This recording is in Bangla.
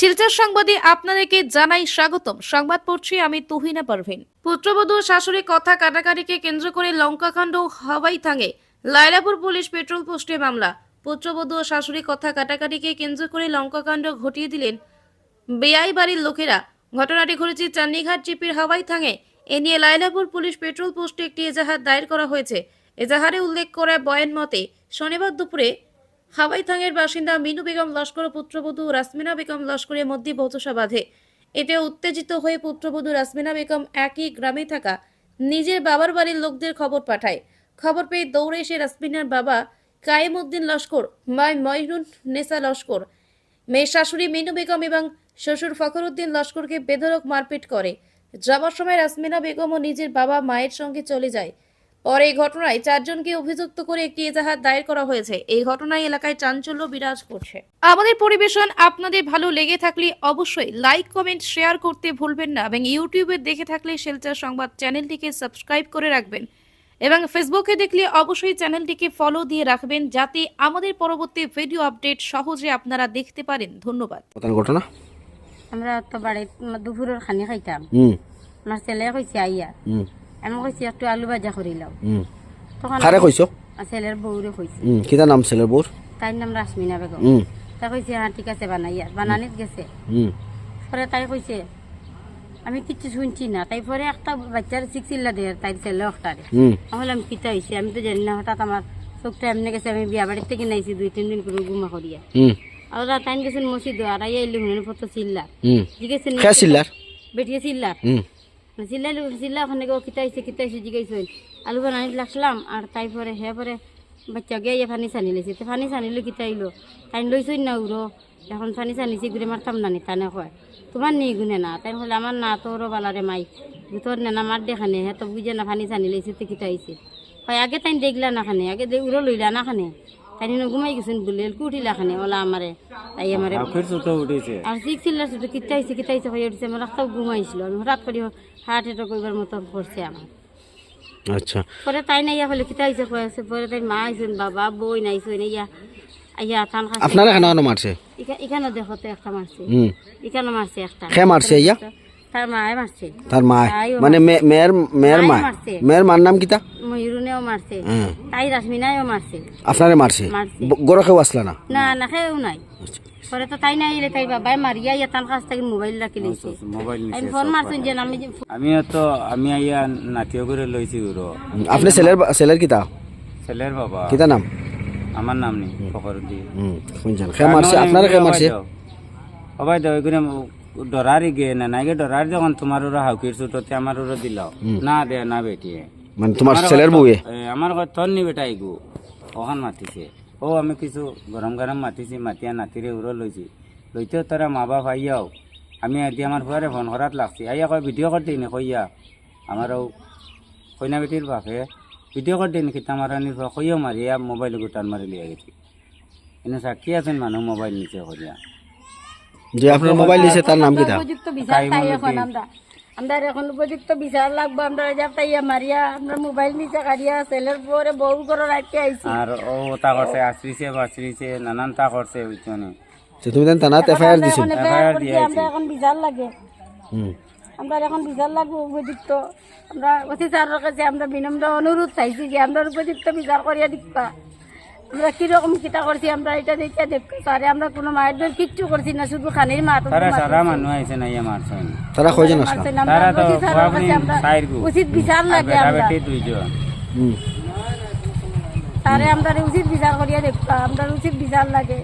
শিলচর সংবাদে আপনাদেরকে জানাই স্বাগতম। সংবাদ পড়ছি আমি তুহিনা পারভিন। পুত্রবধূ শাশুড়ি কথা কাটাকাটিকে কেন্দ্র করে লঙ্কাকাণ্ড হাওয়াই থাঙে লাইলাপুর পুলিশ পেট্রোল পোস্টে মামলা। পুত্রবধূ ও শাশুড়ি কথা কাটাকাটিকে কেন্দ্র করে লঙ্কাকাণ্ড ঘটিয়ে দিলেন বেআই বাড়ির লোকেরা। ঘটনাটি ঘটেছে চান্নিঘাট জিপির হাওয়াই থাঙে এ নিয়ে লাইলাপুর পুলিশ পেট্রোল পোস্টে একটি এজাহার দায়ের করা হয়েছে। এজাহারে উল্লেখ করা বয়ান মতে, শনিবার দুপুরে হাওয়াই থাঙের বাসিন্দা মিনু বেগম লস্কর ও পুত্রবধূ রাসমিনা বেগম লস্করের মধ্যে বচসা বাঁধে এতে উত্তেজিত হয়ে পুত্রবধূ রাসমিনা বেগম একই গ্রামে থাকা নিজের বাবার বাড়ির লোকদের খবর পাঠায়। খবর পেয়ে দৌড়ে এসে রাসমিনার বাবা কায়েম উদ্দিন লস্কর মায় ময়রুন নেসা লস্কর মেয়ে শাশুড়ি মিনু বেগম এবং শ্বশুর ফখরুদ্দিন লস্করকে বেধরক মারপিট করে। যাওয়ার সময় রাসমিনা বেগম ও নিজের বাবা মায়ের সঙ্গে চলে যায়। পরে এই ঘটনায় চারজনকে অভিযুক্ত করে একটি এজাহার দায়ের করা হয়েছে। এই ঘটনায় এলাকায় চাঞ্চল্য বিরাজ করছে। আমাদের পরিবেশন আপনাদের ভালো লেগে থাকলে অবশ্যই লাইক কমেন্ট শেয়ার করতে ভুলবেন না এবং ইউটিউবে দেখে থাকলে শিলচর সংবাদ চ্যানেলটিকে সাবস্ক্রাইব করে রাখবেন। এবং ফেসবুকে দেখলে অবশ্যই চ্যানেলটিকে ফলো দিয়ে রাখবেন যাতে আমাদের পরবর্তী ভিডিও আপডেট সহজে আপনারা দেখতে পারেন। ধন্যবাদ। ঘটনা? আমরা তো বাড়িত দুপুরের খানি খাইতাম। আমার ছেলে কইছে আইয়া। হুম। আমি কইছি একটু আলু ভাজা করিলাম হুম তখন কইছো ছেলের বউরে কইছে হুম নাম ছেলের নাম রাসমিনা বেগম। তা কইছে হ্যাঁ ঠিক আছে বানাইয়া বানানিত গেছে। পরে তাই কইছে আমি কিচ্ছু শুনছি না। তাই পরে একটা বাচ্চার শিখছিল্লা দিয়ে তাই ছেলে একটারে আমি বললাম কিতা হয়েছে আমি তো জানি না হঠাৎ আমার চোখটা এমনি গেছে। আমি বিয়া বাড়ির থেকে নাইছি দুই তিন দিন করে গুমা করিয়া আর ওরা তাই গেছেন মসজিদ আর আইয়া এলি হুনের ফটো চিল্লা হুম জিজ্ঞেসেন বেটিয়ে চিল্লার হুম চিল্লাই চিল্লা ওখানে কিতাইছে কিতাইছে, জিগাইছে। আলু বানানি লাগলাম, আর তাই পরে হে পরে বাচ্চা গিয়ে ফানি চানি লেছে। তো ফানি চানিলো কিতাইলো। তাই লইছই না উড়ো। এখন ফানি চানিছি ঘুরে মারতাম না নি তানে কয়, তোমার নি গুনে না? তাই বলে আমার না তোর বালারে মাই। তোর নেনা মার দেখানে হে তো বুঝে না ফানি চানি লেছে তো কিতাইছে। হয় আগে তাই দেখলা না খানে, আগে উড়ো লইলা না খানে। তাই নিয়ে ঘুমাই গেছেন বলে উঠিলা খানে ওলা আমারে তাই আমারে। আর সিক্স চিল্লার ছোট কিতাইছে কিতাইছে হয়ে উঠছে আমার রাস্তাও ঘুমাইছিল। আমি হঠাৎ করে হার্ট অ্যাটাক করবার মতো করছে আমার। আচ্ছা। পরে তাই নাই হলে কিতাইছে কয়েছে পরে তাই মা আইসেন বাবা বই নাইছেন ইয়া ইয়া থান খাচ্ছে আপনারা কেন মারছে? এখানে দেখো তো একটা মারছে। হুম। এখানে মারছে একটা। খে মারছে ইয়া তার মায়ে মারছে। তার মা মানে মে- মেয়ের মেয়ের মা মেয়ের মার নাম কিতা ময়ূরনেও মারছে। হ্যাঁ। তাই রাসমিনাও মারছে। আপনারে মারছে? মারছে। ব- আসলা না? না না খেয়েও নাই। পরে তো তাই নাই তাই বাবাই মারিয়া ইয়া তার কাছ থেকে মোবাইল রাখি লইছে। আমি ফোন মারছেন যে আমি তো আমি আইয়া নাতিও করে লইছি উরো হুম, আপনি ছেলের ছেলের কিতা ছেলের বাবা। কিতা নাম? আমার নাম নেই ফখরুদ্দিন। হুম শুনছেন। খে মারছে। আপনারা খে মারছে? ডরারি গে না নাইগে ডরার যখন তোমার ওরা হাউকির ছুটোতে আমার ওরা দিলাও। না দে না বেটিয়ে। মানে তোমার ছেলের বউয়ে? আমার ঘর তোর নি বেটা আইগু ওখান মাতিছে। ও আমি কিছু গরম গরম মাতিছি মাতিয়া নাতিরে উড়ো লইছি। লইতেও তারা মা বাপ আইয়াও। আমি আদি আমার ফুয়ারে ফোন করাত লাগছি। আইয়া কয় ভিডিও করতে নি কইয়া আমারও কইনা বেটির বাপে ভিডিও করতে নি কিতা মারানির কইয়া মারিয়া মোবাইল গুটান মারি লিয়া গেছি এনে সাক্ষী আছেন মানুহ মোবাইল নিচে করিয়া যে আপনার মোবাইল দিয়েছে তার নাম কিতা উপযুক্ত বিচার চাই এখন আমরা আমরা এখন উপযুক্ত বিচার লাগবো আমরা যাব তাইয়া মারিয়া আমরা মোবাইল নিচে কাড়িয়া ছেলের পরে বউ করে রাখতে আইছি। আর ও তা করছে আশ্রিছে বাশ্রিছে নানান তা করছে বুঝছনি। তো তুমি দেন থানাত এফআইআর দিছো। এখন এফআইআর করছি আমরা এখন বিচার লাগে। হুম। আমরা এখন বিচার লাগবো উপযুক্ত। আমরা অতি স্যারের কাছে আমরা বিনম্র অনুরোধ চাইছি যে আমরা উপযুক্ত বিচার করিয়া দিবা। আমরা কীরকম কিতা করছি আমরা এটা দেখে দেখো স্যারে আমরা কোনো মায়ের দর কিচ্ছু করছি না শুধু খানির মা তারা সারা মানু আইছে না ইয়া মারছে। তারা কই জানো আমরা তারা তো আপনি আমরা উচিত বিচার লাগে আমরা। বেটি দুইজন তারে আমরা উচিত বিচার করিয়া দেখবা আমরা উচিত বিচার লাগে।